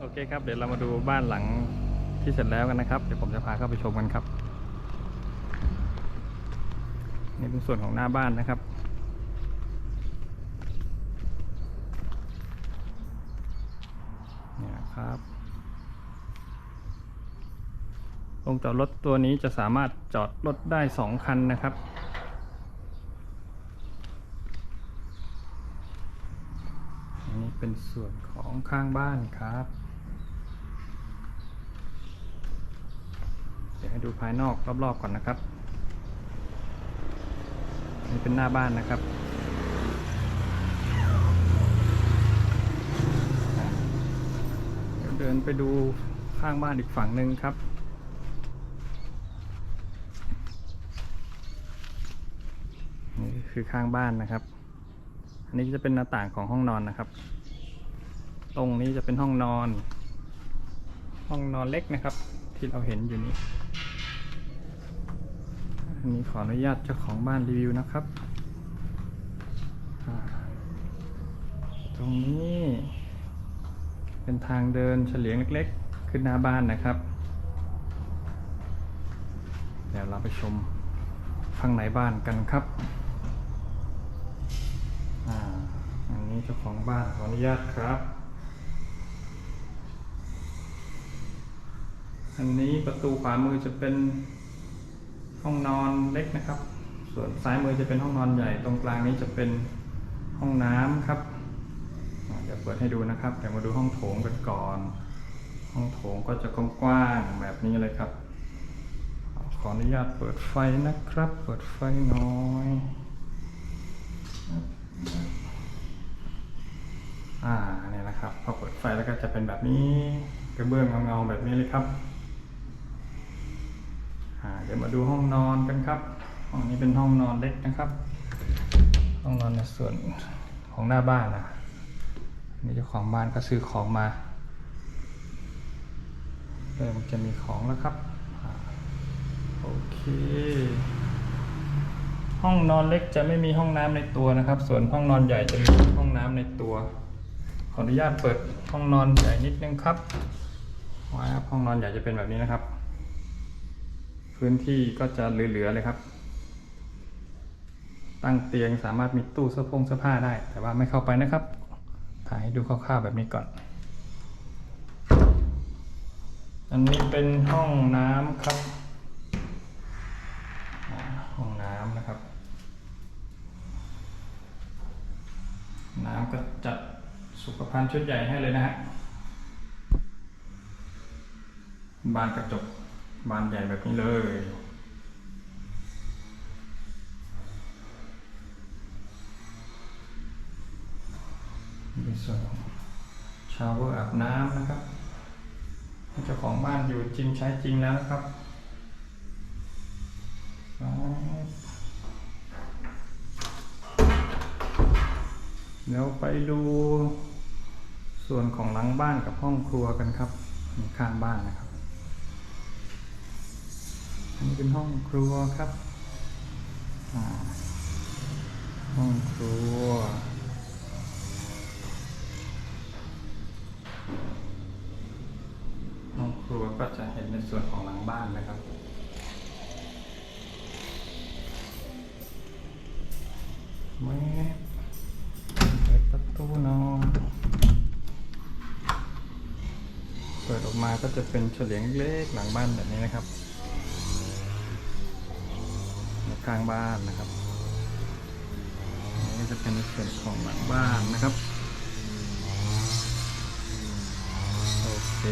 โอเคครับ เดี๋ยวเรามาดูบ้านหลังที่เสร็จแล้วกันนะครับ เดี๋ยวผมจะพาเข้าไปชมกันครับ นี่เป็นส่วนของหน้าบ้านนะครับ เนี่ยครับโรงจอดรถตัวนี้จะสามารถจอดรถได้สองคันนะครับ อันนี้เป็นส่วนของข้างบ้านครับ เดูภายนอกรอบๆก่อนนะครับ นี่เป็นหน้าบ้านนะครับ เดี๋ยวเดินไปดูข้างบ้านอีกฝั่งหนึ่งครับนี่คือข้างบ้านนะครับ อันนี้จะเป็นหน้าต่างของห้องนอนนะครับ ตรงนี้จะเป็นห้องนอน ห้องนอนเล็กนะครับ ที่เราเห็นอยู่นี้ อันนี้ขออนุญาตเจ้าของบ้านรีวิวนะครับ ตรงนี้ เป็นทางเดินเฉลียงเล็กๆ ขึ้นหน้าบ้านนะครับ เดี๋ยวเราไปชมข้างในบ้านกันครับอันนี้เจ้าของบ้านขออนุญาตครับ อันนี้ประตูขวามือจะเป็น ห้องนอนเล็กนะครับ ส่วนซ้ายมือจะเป็นห้องนอนใหญ่ตรงกลางนี้จะเป็นห้องน้ำครับเดี๋ยวเปิดให้ดูนะครับเดี๋ยวมาดูห้องโถงกันก่อน ห้องโถงก็จะกว้างๆแบบนี้เลยครับ ขออนุญาตเปิดไฟนะครับ เปิดไฟน่อยอ่าเนี่ยนะครับ พอเปิดไฟแล้วก็จะเป็นแบบนี้กระเบื้องเงาๆแบบนี้เลยครับ เดี๋ยวมาดูห้องนอนกันครับ ห้องนี้เป็นห้องนอนเล็กนะครับ ห้องนอนในส่วนของหน้าบ้านนะนี่เจ้าของบ้านก็ซื้อของมาเริ่มจะมีของแล้วครับ โอเค ห้องนอนเล็กจะไม่มีห้องน้ำในตัวนะครับ ส่วนห้องนอนใหญ่จะมีห้องน้ำในตัว ขออนุญาตเปิดห้องนอนใหญ่นิดนึงครับว้าห้องนอนใหญ่จะเป็นแบบนี้นะครับ พื้นที่ก็จะเหลือๆเลยครับ ตั้งเตียงสามารถมีตู้เสื้อผงเสื้อผ้าได้ แต่ว่าไม่เข้าไปนะครับ ถ่ายให้ดูคร่าวๆแบบนี้ก่อน อันนี้เป็นห้องน้ำครับ ห้องน้ำนะครับ น้ำก็จัดสุขภัณฑ์ชุดใหญ่ให้เลยนะฮะบานกระจก บานใหญ่แบบนี้เลย มีส่วนของชาวเวอร์อาบน้ำนะครับเจ้าของบ้านอยู่จริงใช้จริงแล้วนะครับเดี๋ยวไปดูส่วนของหลังบ้านกับห้องครัวกันครับ ข้างบ้านนะครับ อันนี้เป็นห้องครัวครับ ห้องครัว ห้องครัวก็จะเห็นในส่วนของหลังบ้านนะครับไม่เปิดประตูนอนเปิดออกมาก็จะเป็นเฉลียงเล็กหลังบ้านแบบนี้นะครับ ข้างบ้านนะครับนี่จะเป็นส่วนของหลังบ้านนะครับโอเค